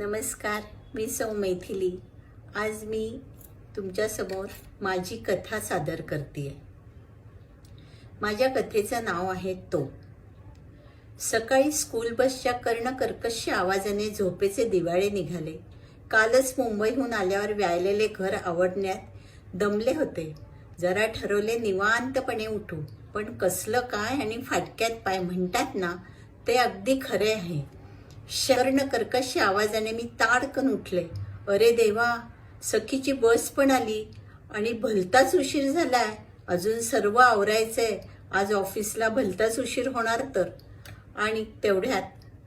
नमस्कार मी सौ मैथिली. आज मी तुमच्यासमोर माझी कथा सादर करते माझ्या कथेचं नाव आहे तो. सकाळी स्कूल बसच्या कर्णकर्कश आवाजाने झोपेचे दिवाळे निघाले. कालच मुंबईहून आल्यावर व्यायलेले घर आवडण्यात दमले होते. जरा ठरवले निवांतपणे उठू. पण कसलं काय आणि फाटक्यात पाय म्हणतात ना ते अगदी खरे आहे. शर्ण कर्कश आवाजाने मी ताडकन उठले. अरे देवा सखीची बस पण आली आणि भलताच उशीर झालाय. अजून सर्व आवरायचंय. आज ऑफिसला भलताच उशीर होणार तर. आणि तेवढ्यात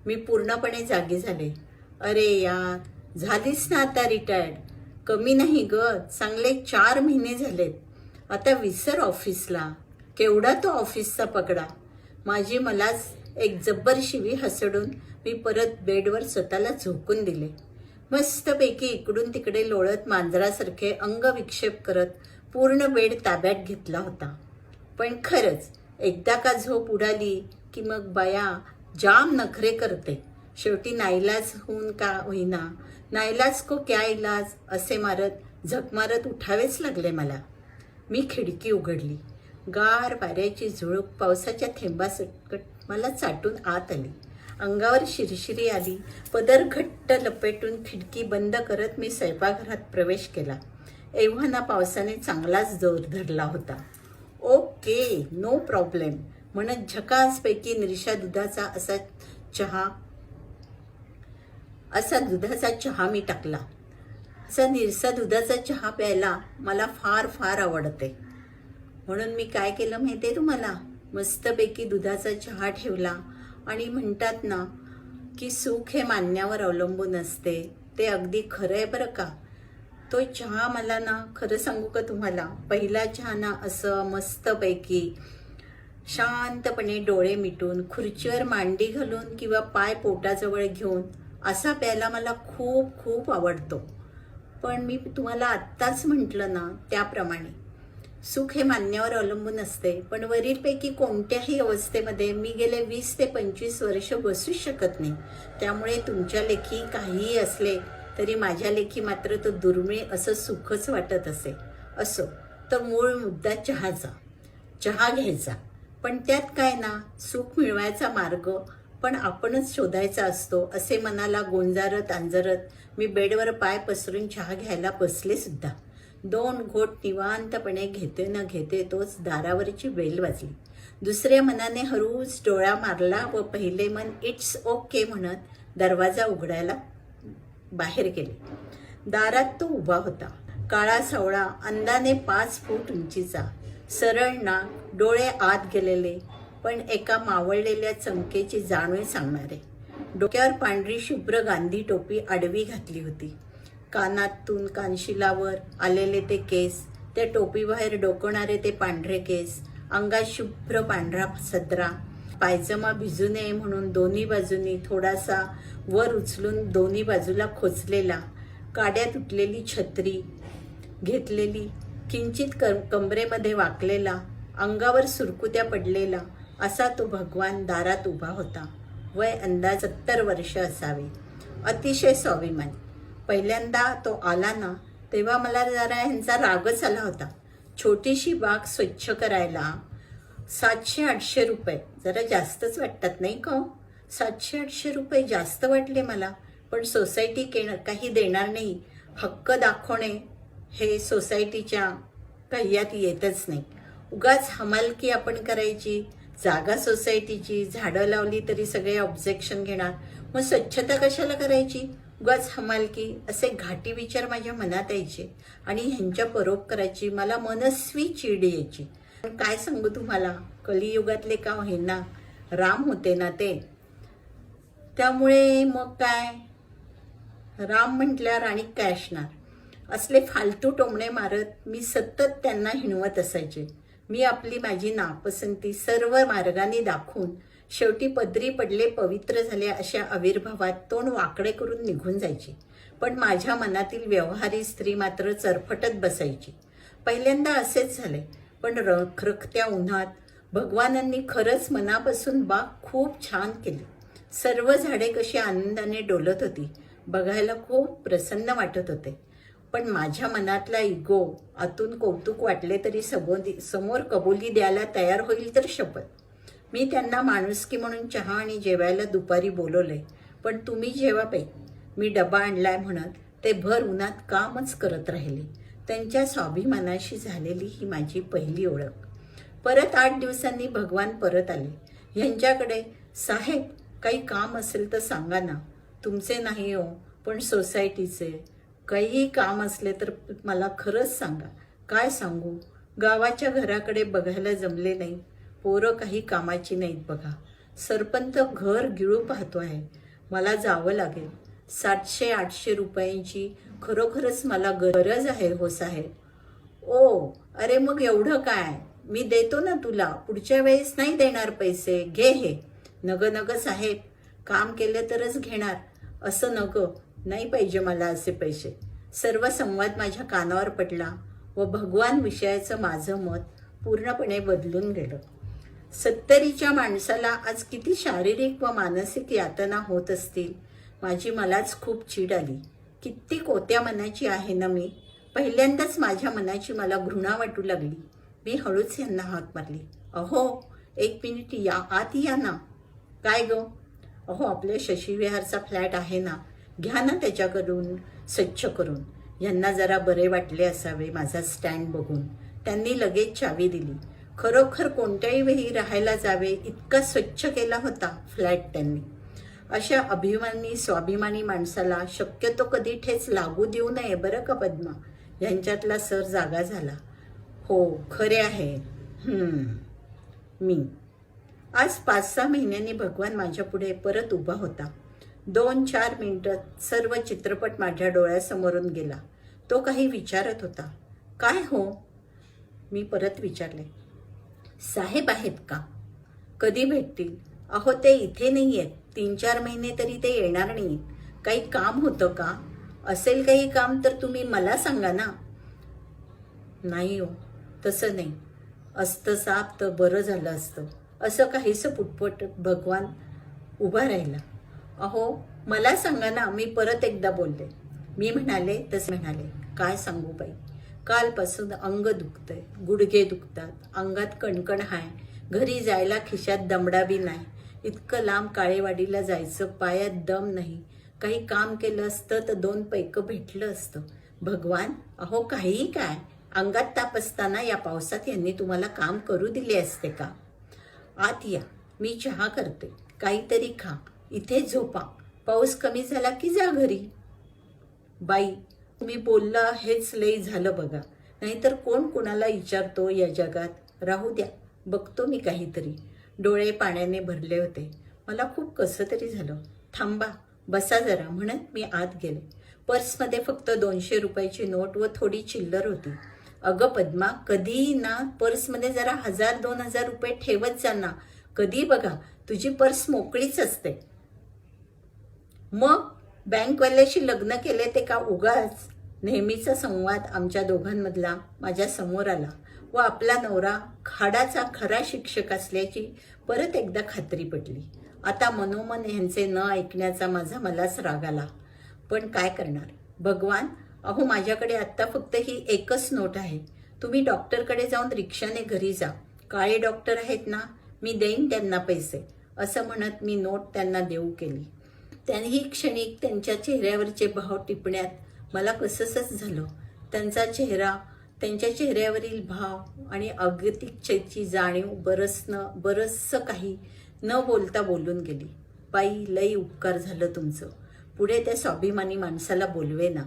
मी पूर्णपणे जागी झाले. अरे यार झालीस ना आता रिटायर्ड? कमी नाही ग चांगले चार महिने झालेत. आता विसर ऑफिसला. केवढा तो ऑफिसचा पकडा माझी मलाच एक जब्बर शिवी हसडून मी परत बेडवर स्वतःला झोकून दिले. मस्तपैकी इकडून तिकडे लोळत मांजरासारखे अंग विक्षेप करत पूर्ण बेड ताब्यात घेतला होता. पण खरंच एकदा का झोप उडाली की मग बाया जाम नखरे करते. शेवटी नाईलाज होऊन का होईना? नाईलाज को क्या इलाज? असे मारत झक मारत उठावेच लागले मला. मी खिडकी उघडली. गार वाऱ्याची झुळूक पावसाच्या थेंबासकट मला चाटून आत आली. अंगावर शिरशिरी आली. पदर घट्ट लपेटून खिडकी बंद करत मी स्वयंपाकघरात प्रवेश केला. एव्हाना पावसाने चांगलाच जोर धरला होता. Okay no problem. म्हणत झकासपैकी निरशा दुधाचा असा चहा असा दुधाचा चहा मी टाकला. असा निरसा दुधाचा चहा प्यायला मला फार फार आवडते. म्हणून मी काय केलं माहिती आहे तुम्हाला? मस्तपैकी दुधाचा चहा ठेवला आणि म्हणतात ना की सुख हे मानण्यावर अवलंबून असते. ते अगदी खरं आहे बरं का? तो चहा मला ना खरं सांगू का तुम्हाला? पहिला चहा ना असं मस्तपैकी शांतपणे डोळे मिटून खुर्चीवर मांडी घालून किंवा पाय पोटाजवळ घेऊन असा प्यायला मला खूप खूप आवडतो. पण मी तुम्हाला आत्ताच म्हटलं ना त्याप्रमाणे. सुख हे मान्यावर अवलंबून असते. पण वरीलपैकी कोणत्याही अवस्थेमध्ये मी गेले वीस ते पंचवीस वर्ष बसूच शकत नाही. त्यामुळे तुमच्या लेखी काहीही असले तरी माझ्या लेखी मात्र तो दुर्मिळ असं सुखच वाटत असे. असो तर मूळ मुद्दा चहाचा. चहा घ्यायचा. पण त्यात काय ना सुख मिळवायचा मार्ग पण आपणच शोधायचा असतो असे मनाला गोंजारत आंजरत मी बेडवर पाय पसरून चहा घ्यायला बसले सुद्धा. दोन घोट निवांतपणे घेते न घेते तोच दारावरची बेल वाजली. दुसऱ्या मनाने हरूच डोळा मारला व पहिले मन इट्स ओके म्हणत दरवाजा उघडायला बाहेर गेले. दारात तो उभा होता. काळा सावळा अंदाने पाच फूट उंचीचा. सरळ नाक डोळे आत गेलेले पण एका मावळलेल्या चमकेची जाणीव सांगणारे. डोक्यावर पांढरी शुभ्र गांधी टोपी आडवी घातली होती. कानातून कानशिलावर आलेले ते केस त्या टोपीबाहेर डोकणारे ते पांढरे केस अंगात शुभ्र पांढरा सदरा. पायजमा भिजू नये म्हणून दोन्ही बाजूनी थोडासा वर उचलून दोन्ही बाजूला खोचलेला काड्या तुटलेली छत्री घेतलेली किंचित क कमरेमध्ये वाकलेला अंगावर सुरकुत्या पडलेला असा तो भगवान दारात उभा होता. वय अंदाज सत्तर वर्ष असावे. अतिशय स्वाभिमान. पहिल्यांदा तो आला ना तेव्हा मला जरा ह्यांचा रागच आला होता. छोटीशी बाग स्वच्छ करायला सातशे आठशे रुपये. जरा जास्तच वाटतात नाही का हो? सातशे आठशे रुपये जास्त वाटले मला. पण सोसायटी के काही देणार नाही. हक्क दाखवणे हे सोसायटीच्या कह्यात येतच नाही. उगाच हमालकी आपण करायची जागा सोसायटीची झाडं लावली तरी सगळे ऑब्जेक्शन घेणार. मग स्वच्छता कशाला करायची? उगाच हमालकी असे घाटी विचार माझ्या मनात यायचे आणि ह्यांच्या परोपकाराची मला मनस्वी चीड यायची. पण काय सांगू तुम्हाला? कलियुगातले का होईना राम होते ना ते. त्यामुळे मग काय? राम म्हटल्यावर आणि काय असणार? असले फालतू टोमणे मारत मी सतत त्यांना हिणवत असायचे. मी आपली माझी नापसंती सर्व मार्गाने दाखवून शेवटी पदरी पडले पवित्र झाले अशा आविर्भावात तोंड वाकडे करून निघून जायचे. पण माझ्या मनातील व्यवहारी स्त्री मात्र चरफटत बसायची. पहिल्यांदा असेच झाले पण रखरखत्या उन्हात भगवानांनी खरंच मनापासून बाग खूप छान केली. सर्व झाडे कशी आनंदाने डोलत होती बघायला खूप प्रसन्न वाटत होते. पण माझ्या मनातला इगो आतून कौतुक वाटले तरी सबोदी समोर कबुली द्यायला तयार होईल तर शपथ. मी त्यांना माणुसकी म्हणून चहा आणि जेवायला दुपारी बोलवले पण तुम्ही जेवा पाई मी डबा आणलाय म्हणत ते भर उन्हात कामच करत राहिले. त्यांच्या स्वाभिमानाशी झालेली ही माझी पहिली ओळख. परत आठ दिवसांनी भगवान परत आले. यांच्याकडे साहेब काही काम असेल तर सांगा ना. तुमचे नाही हो पण सोसायटीचे काहीही काम असले तर मला खरंच सांगा. काय सांगू? गावाच्या घराकडे बघायला जमले नाही. पोरं काही कामाची नाहीत बघा. सरपंच घर गिळू पाहतो आहे. मला जावं लागेल. सातशे आठशे रुपयांची खरोखरच मला गरज आहे हो साहेब. ओ अरे मग एवढं काय? मी देतो ना तुला. पुढच्या वेळेस नाही देणार पैसे. घे हे. नग नग साहेब. काम केलं तरच घेणार. असं नग. नाही पाहिजे मला असे पैसे. सर्व संवाद माझ्या कानावर पडला व भगवान विषयाचं माझं मत पूर्णपणे बदलून गेलं. सत्तरीच्या माणसाला आज किती शारीरिक व मानसिक यातना होत असतील माझी मलाच खूप चीड आली. किती कोत्या मनाची आहे ना मी? पहिल्यांदाच माझ्या मनाची मला घृणा वाटू लागली. मी हळूच यांना हाक मारली. अहो एक मिनिट या आत या ना. काय ग? अहो आपल्या शशीविहारचा फ्लॅट आहे ना. घ्या ना त्याच्याकडून स्वच्छ करून. यांना जरा बरे वाटले असावे माझा स्टँड बघून. त्यांनी लगेच चावी दिली. खरोखर कोणत्याही वेळी राहायला जावे इतका स्वच्छ केला होता फ्लॅट त्यांनी. अशा अभिमानी स्वाभिमानी माणसाला शक्यतो कधी ठेच लागू देऊ नये बरं का पद्मा? यांच्यातला सर जागा झाला. हो खरे आहे. मी. आज पाच सहा महिन्यांनी भगवान माझ्यापुढे परत उभा होता. दोन चार मिनिटात सर्व चित्रपट माझ्या डोळ्यासमोरून गेला. तो काही विचारत होता. काय हो? मी परत विचारले. साहेब आहेत का? कधी भेटतील? अहो ते इथे नाही आहेत तीन चार महिने तरी ते येणार नाही काही काम होतं का? असेल काही काम तर तुम्ही मला सांगा ना. नाही हो तसं नाही. असतं साप तर बरं झालं असतं. असं काहीसं पुटपट भगवान उभा राहिला. अहो मला सांगा ना मी परत एकदा बोलले. मी म्हणाले तसे म्हणाले काय सांगू बाई? कालपासून अंग दुखतंय गुडघे दुखतात अंगात कणकण हाय घरी जायला खिशात दमडा बी नाही. इतकं लांब काळेवाडीला जायचं पायात दम नाही. काही काम केलं असतं तर दोन पैकं भेटलं असतं. भगवान अहो काहीही काय. अंगात ताप असताना या पावसात यांनी तुम्हाला काम करू दिले असते का? आत या. मी चहा करते. काहीतरी खा. इथे झोपा. पाऊस कमी झाला की जा घरी. बाई तुम्ही बोलला हेच लई झालं बघा. नाहीतर कोण कोणाला विचारतो या जगात? राहू द्या बघतो मी काहीतरी. डोळे पाण्याने भरले होते. मला खूप कसं तरी झालं. थांबा बसा जरा म्हणत मी आत गेले. पर्समध्ये फक्त दोनशे रुपयाची नोट व थोडी चिल्लर होती. अगं पद्मा कधी ना पर्समध्ये जरा हजार दोन हजार रुपये ठेवत जा ना. कधी बघा तुझी पर्स मोकळीच असते. मग बँकवाल्याशी लग्न केले ते का उगाच? नेहमीचा संवाद आमच्या दोघांमधला माझ्यासमोर आला व आपला नवरा खाडाचा खरा शिक्षक असल्याची परत एकदा खात्री पटली. आता मनोमन ह्यांचे न ऐकण्याचा माझा मलाच राग आला. पण काय करणार? भगवान अहो माझ्याकडे आत्ता फक्त ही एकच नोट आहे. तुम्ही डॉक्टरकडे जाऊन रिक्षाने घरी जा. काळे डॉक्टर आहेत ना मी देईन त्यांना पैसे. असं म्हणत मी नोट त्यांना देऊ केली. त्यांनी क्षणिक त्यांच्या चेहऱ्यावरचे भाव टिपण्यात मला कसंसच झालं. त्यांचा चेहरा त्यांच्या चेहऱ्यावरील भाव आणि अगतिकतेची जाणीव बरसनं बरचसं काही न बोलता बोलून गेली. बाई लई उपकार झालं तुमचं. पुढे त्या स्वाभिमानी माणसाला बोलवे ना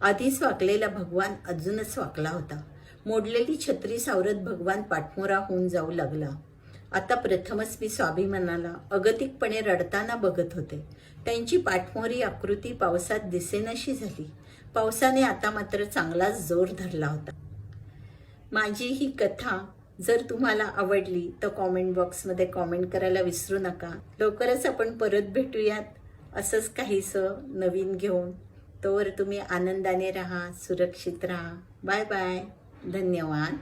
आधीच वाकलेला भगवान अजूनच वाकला होता. मोडलेली छत्री सावरत भगवान पाठमोरा होऊन जाऊ लागला. आता प्रथमच मी स्वाभिमानाला अगतिकपणे रडताना बघत होते. त्यांची पाठमोरी आकृती पावसात दिसेनाशी झाली. पावसाने आता मात्र चांगलाच जोर धरला होता. माझी ही कथा जर तुम्हाला आवडली तर कॉमेंट बॉक्समध्ये कॉमेंट करायला विसरू नका. लवकरच आपण परत भेटूयात. असंच काहीसं नवीन घेऊन. तोवर तुम्ही आनंदाने राहा सुरक्षित राहा. Bye bye. धन्यवाद.